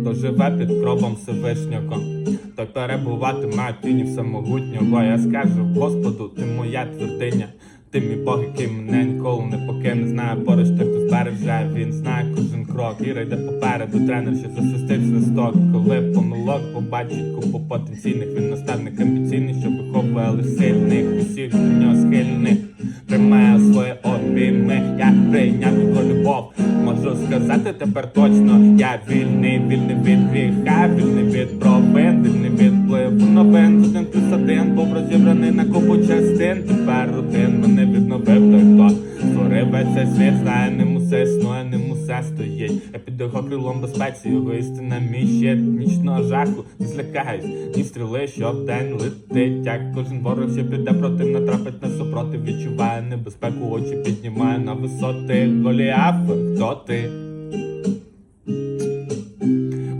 хто живе під кровом Всевишнього, той перебуватиме в тіні всемогутнього. Я скажу, Господу, ти моя твердиня. Ти мій Бог, який мене ніколи не покине, знає поруч тих, хто збереже, він знає кожен крок. Іра йде попереду, тренер ще засвистить свисток. Коли помилок побачить купу потенційних, він наставник амбіційний, що виховує сильних, усіх до нього схильних. Приймає свої обійми, я прийняв його любов. Можу сказати тепер точно, я вільний, вільний від гріха, вільний від провин, вільний від впливу новин. Один плюс один був розібраний на купу частин. Тепер один мене відновив той, хто створив весь світ, знає, не не стоїть. Я під його крилом безпеці, його істина мій щит нічного жаху, не злякаюсь, ні стріли, що день летить. Як кожен ворог, що піде проти, натрапить на супротив, відчуває небезпеку, очі піднімає на висоти. Голіаф, хто ти?